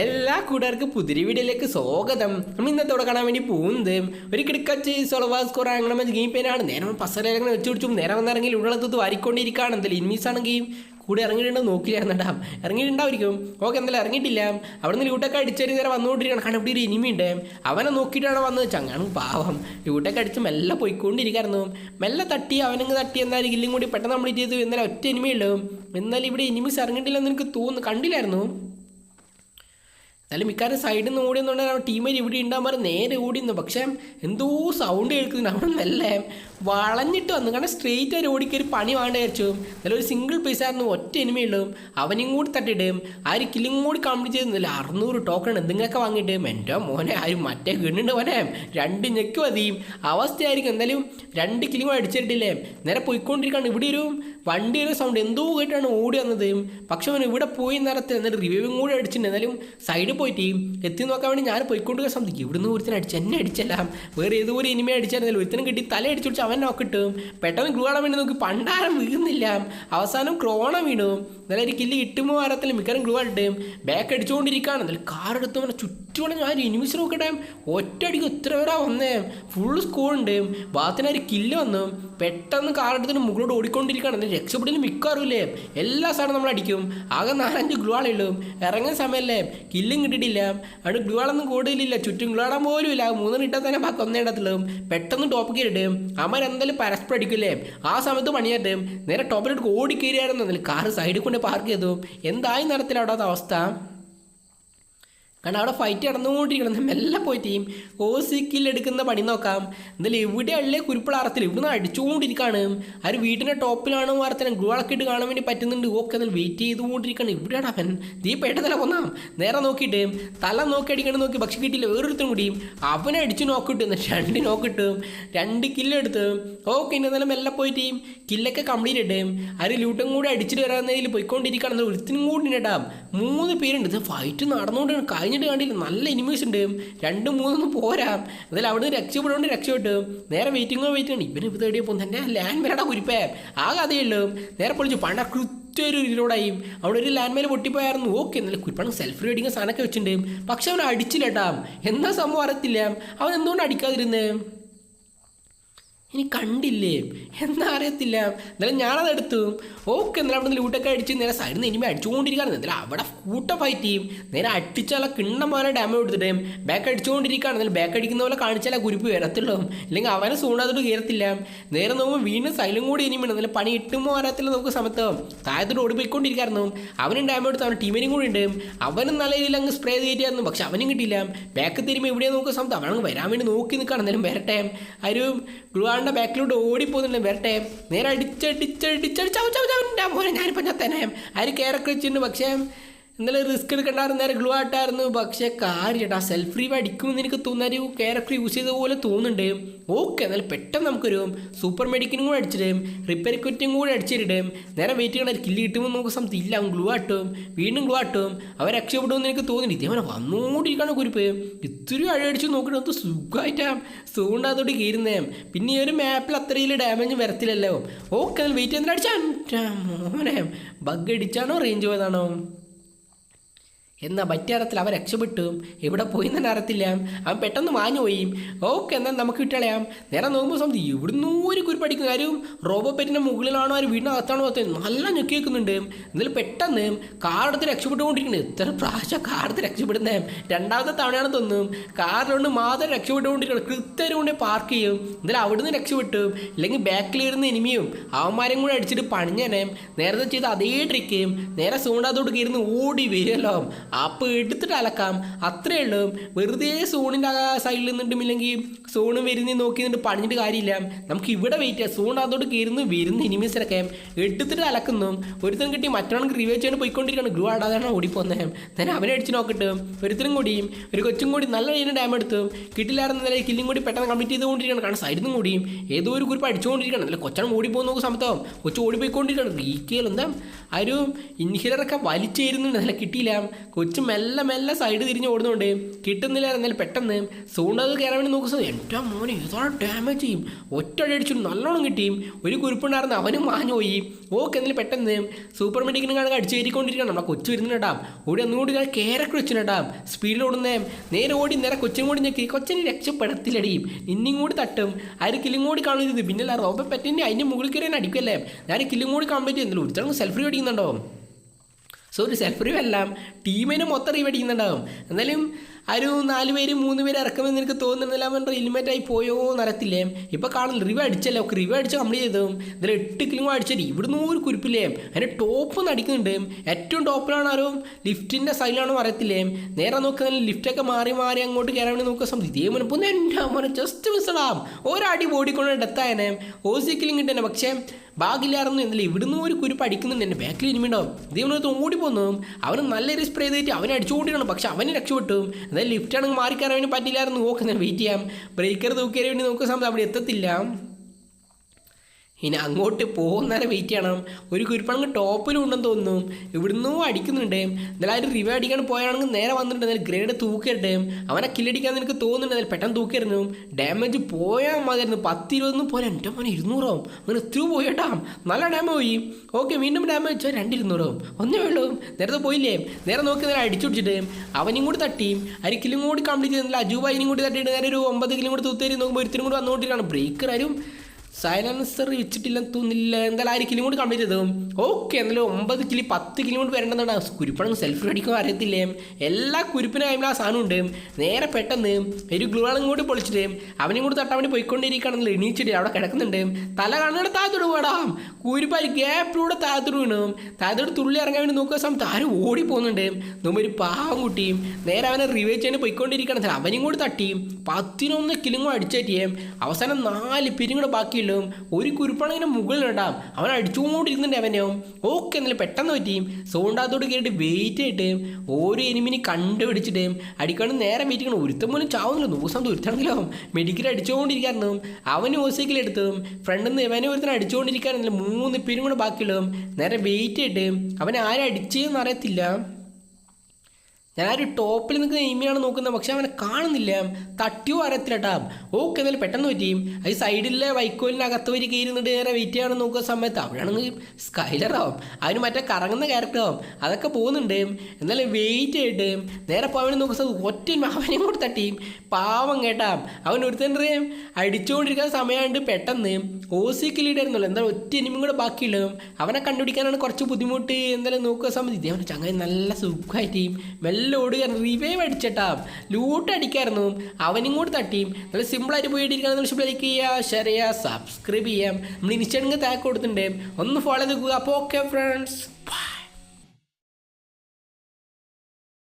എല്ലാ കൂട്ടുകാർക്കും പുതിരി വീഡിയോയിലേക്ക് സ്വാഗതം. നമ്മൾ ഇന്നത്തോടെ കാണാൻ വേണ്ടി പോകുന്നത് ഒരു കിടക്കച്ച് സൊളവാസ് സ്കോർ അങ്ങനെ ഗെയിം പേനാണ് നേരം പസരങ്ങനെ വെച്ച് പിടിച്ചു. നേരം വന്നിറങ്ങി ഉള്ളത്ത് വാരിക്കൊണ്ടിരിക്കുകയാണ്. എന്തായാലും ഇൻമീസ് ആണെങ്കിൽ കൂടെ ഇറങ്ങിയിട്ടുണ്ടോ നോക്കില്ലായിരുന്നുണ്ടാവും ഇറങ്ങിയിട്ടുണ്ടാവും ഓക്കെ എന്തായാലും ഇറങ്ങിയിട്ടില്ല. അവിടെ നിന്ന് ലൂട്ടൊക്കെ അടിച്ചൊരു നേരം വന്നുകൊണ്ടിരിക്കണം കാരണം ഇവിടെ ഒരു ഇനിമിയുണ്ട് അവനെ നോക്കിയിട്ടാണ് വന്നത്. ചങ്ങാണ് പാവം. ലൂട്ടൊക്കെ അടിച്ച് മെല്ലെ പോയിക്കൊണ്ടിരിക്കായിരുന്നു മെല്ലെ തട്ടി അവനങ്ങ് തട്ടി. എന്നാലും ഇല്ലും കൂടി പെട്ടെന്ന് നമ്മൾ ചെയ്തു. എന്നാലും ഒറ്റ ഇനിമയുള്ളൂ എന്നാലും ഇവിടെ ഇനിമീസ് ഇറങ്ങിയിട്ടില്ലെന്ന് എനിക്ക് തോന്നുന്നു. കണ്ടില്ലായിരുന്നു. എന്നാലും മിക്കാരും സൈഡിൽ നിന്ന് ഓടിയെന്നുണ്ടെങ്കിൽ ടീമേറ്റ് ഇവിടെ ഉണ്ടാകാൻ ഉണ്ടാകുമ്പോൾ നേരെ ഓടിയിരുന്നു പക്ഷേ എന്തോ സൗണ്ട് കേൾക്കുന്നു അവിടെ നല്ല വളഞ്ഞിട്ട് വന്നു. കാരണം സ്ട്രെയിറ്റ് ആയി ഓടിക്കൊരു പണി വേണ്ട വിചാരിച്ചു. എന്നാലും ഒരു സിംഗിൾ പീസ് ആയിരുന്നു. ഒറ്റ എനിമയുള്ളൂ അവനും കൂടി തട്ടിടും ആ ഒരു കില്ലും കൂടി കംപ്ലീറ്റ് ചെയ്തില്ല അറുന്നൂറ് ടോക്കൺ എന്തെങ്കിലുമൊക്കെ വാങ്ങിയിട്ട് എന്റെ മോനെ ആരും മറ്റേ ഗണ്ണുണ്ട് മോനെ. രണ്ട് ഞെക്ക് മതിയും അവസ്ഥയായിരിക്കും. എന്തായാലും രണ്ട് കില്ലിങ്ങും അടിച്ചിട്ടില്ലേ? നേരെ പോയിക്കൊണ്ടിരിക്കുകയാണ്. ഇവിടെ ഒരു വണ്ടിയുടെ സൗണ്ട് എന്തോ കേട്ടാണ് ഓടി വന്നത്. പക്ഷെ അവൻ ഇവിടെ പോയി നേരത്തെ എന്നിട്ട് റിവ്യൂവും കൂടെ അടിച്ചിട്ടുണ്ട്. എന്നാലും സൈഡിൽ പോയിട്ട് എത്തി നോക്കാൻ വേണ്ടി ഞാൻ പോയിക്കൊണ്ടിരിക്കാൻ ശ്രമിക്കും. ഇവിടുന്ന് ഒരുത്തനെ അടിച്ച് എന്നെ അടിച്ചല്ല. വേറെ ഏതോ ഒരു ഇനിമയെ അടിച്ചായിരുന്നല്ലോ. ഒരുത്തനും കിട്ടി തല അടിച്ചു പിടിച്ച് അവൻ നോക്കിട്ട് പെട്ടെന്ന് ഗ്ലൂ ആടാൻ വേണ്ടി നോക്കി. പണ്ടാരം വീഴുന്നില്ല. അവസാനം ക്രോണ വീണു. എന്നാലും ഒരു കില്ല് കിട്ടുമ്പോൾ വരത്തില്ല. മിക്കവാറും ഗ്ലൂ ആയിട്ട് ബാക്ക് അടിച്ചുകൊണ്ടിരിക്കുകയാണ് എന്നാലും എടുത്ത് അവനെ ചുറ്റുമുള്ള ഞാൻ ഇനിമിസ് നോക്കട്ടെ. ഒറ്റയടിക്ക് ഇത്ര പേരാ വന്നേ. ഫുൾ സ്കോർ ഉണ്ട്. ബാത്തിന് ഒരു കില്ല് വന്നു. പെട്ടെന്ന് കാർ എടുത്തിട്ട് മുകളിലോട്ട് ഓടിക്കൊണ്ടിരിക്കുകയാണ്. എന്നാലും രക്ഷപ്പെടലും മിക്കവാറുമില്ലേ എല്ലാ സാധനവും നമ്മൾ അടിക്കും. ആകെ നാലഞ്ച് ഗ്ലൂ ആളുള്ളൂ ഇറങ്ങുന്ന സമയമല്ലേ കില്ലും കിട്ടിയിട്ടില്ല. അവിടെ ഗ്ലൂ ആളൊന്നും കൂടുതലില്ല. ചുറ്റും ഗ്ലൂ ആടാൻ പോലും ഇല്ല. മൂന്ന് ഇട്ടാൽ തന്നെ ബാക്കി ഒന്നേ ഇടത്തുള്ളൂ. പെട്ടെന്ന് ടോപ്പ് കയറിയിട്ട് അമ്മ എന്തായാലും പരസ്പരം അടിക്കില്ലേ? ആ സമയത്ത് പണിയായിട്ട് നേരെ ടോപ്പിലോട്ട് ഓടി കയറിയായിരുന്നു എന്നാലും കാറ് സൈഡിൽ കൊണ്ട് പാർക്ക് ചെയ്തു. എന്തായി നടത്തില്ല അവിടെ അവസ്ഥ? കാരണം അവിടെ ഫൈറ്റ് നടന്നുകൊണ്ടിരിക്കണം. മെല്ലെ പോയി ടീം ഓസിക്കിൽ എടുക്കുന്ന പണി നോക്കാം. എന്തായാലും ഇവിടെ അല്ലേ കുരുപ്പിള അറത്തില്ല ഇവിടുന്ന് അടിച്ചുകൊണ്ടിരിക്കുകയാണ് ഒരു വീട്ടിന്റെ ടോപ്പിലാണ് വാർത്തനം ഗ്ലൂളൊക്കെ ഇട്ട് കാണാൻ വേണ്ടി പറ്റുന്നുണ്ട്. ഓക്കെ എന്നാൽ വെയിറ്റ് ചെയ്തുകൊണ്ടിരിക്കുകയാണ് ഇവിടെയാണ് അവൻ. നീ പെട്ടതല്ല കൊന്നാം നേരെ നോക്കിയിട്ട് തല നോക്കി അടിക്കണം നോക്കി പക്ഷെ കിട്ടിയില്ല. വേറൊരുത്തും കൂടി അവനെ അടിച്ച് നോക്കിട്ട് രണ്ട് നോക്കിട്ട് രണ്ട് കില്ലെടുത്ത് ഓക്കെ ഇനി എന്നാലും മെല്ലെ പോയി ടീം കില്ലൊക്കെ കംപ്ലീറ്റ് ഇട്ട് ഒരു ലൂട്ടും കൂടി അടിച്ചിട്ട് വരാൻ പോയിക്കൊണ്ടിരിക്കുകയാണ്. ഒരുത്തിനും കൂടി ഇടാം. മൂന്ന് പേരുണ്ട്. ഇത് ഫൈറ്റ് നടന്നുകൊണ്ട് കഴിഞ്ഞിട്ട് കണ്ടില്ല? നല്ല എനിമീസ് ഉണ്ട്. രണ്ടും മൂന്നൊന്നും പോരാ. എന്നാലും അവിടെ നിന്ന് രക്ഷപ്പെടുകൊണ്ട് രക്ഷപ്പെട്ടു. നേരെ വെയിറ്റിങ്ങോ വെയിറ്റ് ആണ്. ഇവന് ഇപ്പോൾ തേടിയപ്പോൾ തന്നെ ലാൻഡ് മേലടാ കുരിപ്പേ. ആ കഥയുള്ളൂ നേരെ പൊളിച്ചു പണ്ട കൃത്യൊരു ഇതിലൂടായി അവിടെ ഒരു ലാൻഡ് മേൽ പൊട്ടിപ്പോയായിരുന്നു. ഓക്കെ എന്നാലും കുരിപ്പാണ് സെൽഫ് റീഡിങ് സാധനമൊക്കെ വെച്ചിട്ടുണ്ട്. പക്ഷെ അവൻ അടിച്ചില്ല കേട്ടാ എന്താ സംഭവം അറിയത്തില്ല. അവൻ എന്തുകൊണ്ട് അടിക്കാതിരുന്നേ? ഇനി കണ്ടില്ലേ? എന്താ അറിയത്തില്ല. എന്നാലും ഞാനത് എടുത്തു. ഓക്കെ എന്നാലും അവിടെ നിന്ന് ലൂട്ടൊക്കെ അടിച്ച് നേരെ സൈഡിൽ നിന്ന് ഇനിമേ അടിച്ചുകൊണ്ടിരിക്കുകയാണ് എന്നാലും അവിടെ കൂട്ട ഫൈറ്റ് ചെയ്യും. നേരെ അടിച്ചാൽ കിണ്ണം പോലെ ഡാമേജ് കൊടുത്തിട്ട് ബാക്ക് അടിച്ചുകൊണ്ടിരിക്കുകയാണ് എന്നാലും ബാക്ക് അടിക്കുന്ന പോലെ കാണിച്ചാൽ കുരുപ്പ് വരത്തുള്ളൂ. ഇല്ലെങ്കിൽ അവനെ സൂണാത്തോട്ട് കയറത്തില്ല നേരെ നോക്കുമ്പോൾ വീണ്ടും സൈലും കൂടി ഇനിമയാണ് എന്നാലും പണി ഇട്ടുമ്പോൾ വരത്തില്ല നമുക്ക് സമയത്ത്. താഴത്തോട്ട് ഓടിപ്പോയിക്കൊണ്ടിരിക്കായിരുന്നു. അവനും ഡാമേജ് എടുത്ത് അവൻ ടീമിനും കൂടി ഉണ്ട്. അവനും നല്ല രീതിയിൽ അങ്ങ് സ്പ്രേ ചെയ്തിട്ടായിരുന്നു പക്ഷെ അവനും കിട്ടിയില്ല. ബാക്ക് തിരുമ്പോൾ എവിടെയാണ് നോക്കുന്ന സമയത്ത് അവനങ്ങ് വരാൻ വേണ്ടി നോക്കി നിൽക്കുകയാണ്. എന്നാലും വരട്ടെ. ഒരു ഗ്ലുവാളിന്റെ ബാക്കിലോട്ട് ഓടിപ്പോകുന്നുണ്ട്. വരട്ടെ. നേരെ അടിച്ചടിച്ചടിച്ചടിച്ചവന്റെ മോനെ ഞാനിപ്പോൾ ഞാൻ തന്നെ ആര് കയറൊക്കെ വെച്ചിട്ടുണ്ട്. പക്ഷേ ഇന്നലെ റിസ്ക് എടുക്കണ്ടായിരുന്നു നേരെ ഗ്ലൂ ആയിട്ടായിരുന്നു. പക്ഷേ കാര്യട്ടാ സെൽഫ് റീവ് അടിക്കുമെന്ന് എനിക്ക് തോന്നുന്ന ഒരു ക്യാരക്ടർ യൂസ് ചെയ്ത പോലെ തോന്നുന്നുണ്ട്. ഓക്കെ എന്നാലും പെട്ടെന്ന് നമുക്കൊരു സൂപ്പർ മെഡിക്കിനും കൂടെ അടിച്ചിടും റിപ്പയർ ക്വിറ്റും കൂടെ അടിച്ചിടും നേരെ വെയിറ്റ് ചെയ്യണം കില്ല് കിട്ടുമ്പോൾ നമുക്ക് സംതി ഇല്ല. അവൻ ഗ്ലൂ ആട്ടും വീണ്ടും ഗ്ലൂ ആട്ടും അവർ രക്ഷപ്പെടുമെന്ന് എനിക്ക് തോന്നുന്നില്ല ഇതേപോലെ വന്നുകൊണ്ടിരിക്കുകയാണ് കുരിപ്പ്. ഇത്തിരി അഴയടിച്ച് നോക്കിയിട്ട് ഒന്ന് സുഖമായിട്ടാ സോണ്ട് അതോട്ട് കീരുന്നേ പിന്നെ ഈ ഒരു മാപ്പിൽ അത്രയിൽ ഡാമേജ് വരത്തില്ലല്ലോ. ഓക്കെ വെയിറ്റ് അടിച്ചാ മോനെ ബഗ് അടിച്ചാണോ റേഞ്ച് പോയതാണോ? എന്നാ പറ്റിയറത്തിൽ അവൻ രക്ഷപ്പെട്ടു. എവിടെ പോയി തന്നെ അറിയത്തില്ല. അവൻ പെട്ടെന്ന് മാഞ്ഞു പോയി. ഓക്കെ എന്നാൽ നമുക്ക് വിട്ടളയാം. നേരെ നോക്കുമ്പോൾ സമയത്ത് ഇവിടുന്ന് ഒരു കുരിപ്പടിക്കും കാര്യം റോബോ പെറ്റിന്റെ മുകളിലാണോ ആര് വീടിനകത്താണോ അത്ര നല്ല ഞെക്കി വെക്കുന്നുണ്ട്. എന്നാൽ പെട്ടെന്ന് കാറെടുത്ത് രക്ഷപ്പെട്ടുകൊണ്ടിരിക്കുന്നത് എത്ര പ്രാവശ്യം കാറെടുത്ത് രക്ഷപ്പെടുന്നേ? രണ്ടാമത്തെ തവണയാണ് തോന്നും കാറിലൊണ്ട് മാത്രം രക്ഷപ്പെട്ടുകൊണ്ടിരിക്കണം കൃത്യം കൊണ്ട് പാർക്ക് ചെയ്യും. എന്നാലും അവിടുന്ന് രക്ഷപ്പെട്ടു. ഇല്ലെങ്കിൽ ബാക്കിലിരുന്ന് ഇനിമിയും അവന്മാരെയും കൂടെ അടിച്ചിട്ട് പണിഞ്ഞനെ. നേരത്തെ ചെയ്ത അതേ ട്രിക്കേം നേരെ സൂണ്ടാത്തോട്ട് കയറുന്ന ഓടി വരുമല്ലോ അപ്പോൾ എടുത്തിട്ട് അലക്കാം. അത്രേ ഉള്ളൂ. വെറുതെ സോണിന്റെ സൈഡിൽ നിന്നിട്ടും ഇല്ലെങ്കിൽ സോണ് വരുന്ന നോക്കി നിന്നിട്ട് പണിഞ്ഞിട്ട് കാര്യമില്ല. നമുക്ക് ഇവിടെ വെയിറ്റ് ചെയ്യാം. സോൺ അതോട് കയറുന്നു വരുന്ന ഇനിമീസിലൊക്കെ എടുത്തിട്ട് അലക്കുന്നു. ഒരുത്തരം കിട്ടി മറ്റൊരാൾക്ക് റിവൈവ് ചെയ്യാൻ പോയിക്കൊണ്ടിരിക്കുകയാണ്. ഗ്രൂ ആടാതാണ് ഓടിപ്പോന്നേ. ഞാൻ അവനെ അടിച്ച് നോക്കട്ടെ ഒരുത്തരും കൂടി ഒരു കൊച്ചും കൂടി നല്ല രീതിയിൽ ഡാം എടുത്തു കിട്ടില്ലായിരുന്ന നില കില്ലും കൂടി പെട്ടെന്ന് കംപ്ലീറ്റ് ചെയ്തുകൊണ്ടിരിക്കുകയാണ്. കാരണം സൈഡിൽ നിന്നും കൂടിയും ഏതോ ഒരു കുറിപ്പ് അടിച്ചുകൊണ്ടിരിക്കുകയാണ്. അല്ല കൊച്ചാണ് ഓടിപ്പോകുന്ന നോക്കുന്ന സമയത്തോ? കൊച്ചു ഓടിപ്പോയിക്കൊണ്ടിരിക്കുകയാണ്. റീക്കേൽ എന്താ? ആ ഒരു ഇൻഹിലറൊക്കെ വലിച്ചേരുന്നുണ്ട്. നല്ല കിട്ടിയില്ല. കൊച്ചു മെല്ലെ മെല്ലെ സൈഡ് തിരിഞ്ഞ് ഓടുന്നുണ്ട് കിട്ടുന്നില്ല എന്നാൽ പെട്ടെന്ന് സൂണ്ടത് കയറാൻ വേണ്ടി നോക്കുന്നത് എന്റെ മോനെ ഇതാണ് ഡാമേജ് ചെയ്യും. ഒറ്റ അടിച്ചു നല്ലോണം കിട്ടിയും. ഒരു കുരുപ്പുണ്ടായിരുന്നു അവനും മാഞ്ഞു പോയി. ഓക്കെ എന്നാൽ പെട്ടെന്ന് സൂപ്പർ മെഡിക്കിനും കാണാൻ അടിച്ചു കയറിക്കൊണ്ടിരിക്കണം നമ്മളെ കൊച്ചു വരുന്നുണ്ടാം ഓടി ഒന്നുകൂടി ഞാൻ കേരക്ക് വെച്ചിട്ടുണ്ടാം സ്പീഡിൽ ഓടുന്നേ. നേരെ ഓടി നേരെ കൊച്ചിനും കൂടി ഞെക്കി. കൊച്ചിനെ രക്ഷപ്പെടത്തിലടിയും നിന്നും കൂടി തട്ടും. ആര് കില്ലും കൂടി കാണുന്നത് പിന്നെ റോബ പറ്റിന്റെ അതിന്റെ മുകളിൽ കയറി അടിക്കല്ലേ ഞാൻ കില്ലും കൂടി കംപ്ലീറ്റ് ചെയ്യുന്നില്ല. ഒരുത്തരം സെൽഫി അടിക്കുന്നുണ്ടോ? സോ ഒരു സെൽഫ് റിവ് എല്ലാം ടീമിന് മൊത്തം റിവ് അടിക്കുന്നുണ്ടാവും എന്നാലും ആ ഒരു നാല് പേര് മൂന്ന് പേര് ഇറക്കുമെന്ന് എനിക്ക് തോന്നുന്നില്ല. അവൻ എലിമെന്റ് ആയി പോയോ എന്നറിയത്തില്ലേ ഇപ്പം കാണില്ല റിവ് അടിച്ചല്ലേ. ഒക്കെ റിവ് അടിച്ച് കംപ്ലീറ്റ് ചെയ്തു ഇതിൽ എട്ട് കിലോ അടിച്ചത് ഇവിടുന്ന് ഒരു കുരിപ്പില്ലേ? അതിന്റെ ടോപ്പ് ഒന്ന് അടിക്കുന്നുണ്ട്. ഏറ്റവും ടോപ്പിലാണ് ആരോ ലിഫ്റ്റിന്റെ സൈഡിലാണോ അറിയത്തില്ലേ? നേരെ നോക്കുന്ന ലിഫ്റ്റൊക്കെ മാറി മാറി അങ്ങോട്ട് കയറാൻ വേണ്ടി നോക്കുക. സംഭവം ഇതേ ഇപ്പം എന്റെ ജസ്റ്റ് മിസ്സടാം ഒരടി ബോഡിക്കൊണ്ട് ഡെത്തായനെ ഓസിക്കിലും കിട്ടേനെ പക്ഷേ ബാഗില്ലായിരുന്നു എന്നില്ല. ഇവിടുന്ന് ഒരു കുരു അടിക്കുന്നുണ്ട് എന്റെ ബാക്കിൽ ഇനിമിണ്ടാവും ഇതേ ഓടി ഓടിപ്പോന്നു അവന് നല്ലൊരു സ്പ്രേ ചെയ്തിട്ട് അവനെ അടിച്ചുകൊണ്ടിരിക്കണം പക്ഷെ അവന് രക്ഷപ്പെട്ടു. അതായത് ലിഫ്റ്റ് ആണെങ്കിൽ മാറി കയറാൻ വേണ്ടി പറ്റില്ലായിരുന്നു നോക്കുന്നത് വെയിറ്റ് ചെയ്യാം. ബ്രേക്കർ തൂക്കിയാൻ വേണ്ടി നോക്കുന്ന സമയത്ത് അവിടെ എത്തത്തില്ല. ഇനി അങ്ങോട്ട് പോകുന്നേരം വെയിറ്റ് ചെയ്യണം. ഒരു കുരുപ്പണങ്ങ് ടോപ്പിലും ഉണ്ടെന്ന് തോന്നുന്നു. ഇവിടുന്ന് അടിക്കുന്നുണ്ട്. എന്നാലും ആ റിവ്യൂ അടിക്കാൻ പോയാണെങ്കിൽ നേരെ വന്നിട്ടുണ്ട്. എന്നാലും ഗ്രേഡ് തൂക്കിയിട്ട് അവനെ കില്ലടിക്കാൻ എനിക്ക് തോന്നുന്നുണ്ട്. എന്നാലും പെട്ടെന്ന് തൂക്കിയിരുന്നു ഡാമേജ് പോയാൽ മതിയായിരുന്നു. പത്ത് ഇരുപതൊന്നും പോലെ എന്റെ മോനെ ഇരുന്നൂറാവും. അങ്ങനെ ഒത്തിരി പോയിട്ടാ നല്ല ഡാമേജ് പോയി. ഓക്കെ വീണ്ടും ഡാമേജ് രണ്ട് രണ്ടിരുന്നൂറാവും. ഒന്നേ ഉള്ളൂ. നേരത്തെ പോയില്ലേ? നേരെ നോക്കി നേരെ അടിച്ചു പിടിച്ചിട്ട് അവനും കൂടി തട്ടി. അരി കിലും കൂടി കംപ്ലീറ്റ് ചെയ്തില്ല അജൂബായിനും കൂടി തട്ടിയിട്ട് നേരെ ഒരു ഒമ്പത് കിലും കൂടി തൂത്തേരി നോക്കുമ്പോൾ ഒരുത്തിനും കൂടി വന്നുകൊണ്ടിരിക്കുകയാണ്. ബ്രേക്കർ ആരും സൈലൻസർ വെച്ചിട്ടില്ലെന്ന് തോന്നില്ല എന്തായാലും ആര് കിലോമീറ്റർ കംപ്ലീറ്റ് ചെയ്തു ഓക്കെ എന്നാലും ഒമ്പത് കിലി പത്ത് കിലോ വരേണ്ടതാണ് കുരുപ്പണം സെൽഫ് അടിക്കാൻ അറിയത്തില്ലേ എല്ലാ കുരുപ്പിനും ആയുള്ള ആ സാധനം ഉണ്ട് നേരെ പെട്ടെന്ന് ഒരു ഗ്ലൂളും കൂടി പൊളിച്ചിട്ട് അവനും കൂടി തട്ടാൻ വേണ്ടി എണീച്ചിട്ട് അവിടെ കിടക്കുന്നുണ്ട് തല കാണുന്ന താഴത്തോട് പോടാം ഒരു ഗ്യാപ്പിലൂടെ താഴത്തോട് വീണു താഴത്തോട് തുള്ളി ഇറങ്ങാൻ വേണ്ടി നോക്കുന്ന സമയത്ത് ആരും ഓടി പോകുന്നുണ്ട് നമ്മൾ ഒരു പാവം കുട്ടിയും നേരെ അവനെ റിവേജ് ചെയ്യാൻ പോയിക്കൊണ്ടിരിക്കുകയാണെന്ന് അവനും കൂടി തട്ടി പത്തിനൊന്ന് കിലും കൂടെ അടിച്ചേറ്റിയേ അവസാനം നാല് പിരിങ്ങൾ കൂടെ ബാക്കിയുള്ളൂ ഒരു കുരുപ്പണങ്ങിന് മുകളിലിടാം അവൻ അടിച്ചുകൊണ്ടിരിക്കുന്നുണ്ട് അവനെയോ ഓക്കെ എന്നാലും പെട്ടെന്ന് പറ്റിയും സോണ്ടാത്തോട് കയറിയിട്ട് വെയിറ്റ് ആയിട്ട് ഓരോ എനിമിനെ കണ്ടുപിടിച്ചിട്ട് അടിക്കാണ്ട് നേരെ വെയിറ്റ് ചെയ്യണം ഒരുത്തം പോലും ചാവുന്നില്ല. ദിവസം ഒരുത്താണെങ്കിലോ മെഡിക്കൽ അടിച്ചുകൊണ്ടിരിക്കായിരുന്നു. അവന് ഹോസ്പിറ്റലിൽ എടുത്തതും ഫ്രണ്ടിൽ നിന്ന് ഇവനെ ഒരുത്തനെ അടിച്ചുകൊണ്ടിരിക്കാറുണ്ടല്ലോ മൂന്ന് പേരും കൂടെ ബാക്കിയുള്ളതും നേരെ വെയിറ്റ് ആയിട്ട് അവനെ ആരും അടിച്ചതെന്ന് അറിയത്തില്ല. ഞാനൊരു ടോപ്പിൽ നിൽക്കുന്ന എയിമിയാണ് നോക്കുന്നത് പക്ഷെ അവനെ കാണുന്നില്ല. തട്ടിയോ അറിയത്തില്ല കേട്ടാ ഓക്കെ എന്നാലും പെട്ടെന്ന് പറ്റിയും അത് സൈഡിലെ വൈക്കോലിനകത്ത് വരി കയറുന്നിട്ട് നേരെ വെയിറ്റ് ചെയ്യണം നോക്കുന്ന സമയത്ത് അവിടെയാണെങ്കിൽ സ്കൈലറാവും. അവന് മറ്റേ കറങ്ങുന്ന ക്യാരക്ടറാവും. അതൊക്കെ പോകുന്നുണ്ട്. എന്നാലും വെയിറ്റ് ചെയ്തിട്ട് നേരെ പോകാൻ നോക്കുന്ന ഒറ്റ അവനെയും കൂടെ തട്ടിയും പാവം കേട്ടാ. അവൻ ഒരുത്തന്റെ അടിച്ചുകൊണ്ടിരിക്കുന്ന സമയമായിട്ട് പെട്ടെന്ന് ഓസിക്കിലിടായിരുന്നല്ലോ എന്തായാലും ഒറ്റ ഇനിമും കൂടെ ബാക്കിയുള്ളതും അവനെ കണ്ടുപിടിക്കാനാണ് കുറച്ച് ബുദ്ധിമുട്ട്. എന്തായാലും നോക്കുന്ന സമയത്ത് ഇതേ ചങ്ങായി നല്ല സുഖമായിട്ട് മെല്ലെ ഓടുക റിവൈവ് അടിച്ചട്ടാ. ലൂട്ട് അടിക്കായിരുന്നു. അവനും കൂടി തട്ടിയും. നല്ല സിമ്പിളായിട്ട് എന്ന് വെച്ചാൽ ലൈക്ക് ചെയ്യുക ഷെയർ ചെയ്യുക. സബ്സ്ക്രൈബ് ചെയ്യാം നമ്മൾ ഇൻസ്റ്റാഗ്രാമിൽ താക്ക് കൊടുത്തിട്ടുണ്ട്. ഒന്ന് ഫോളോ ചെയ്ത് നോക്കുക. അപ്പോൾ ഓക്കെ ഫ്രണ്ട്സ്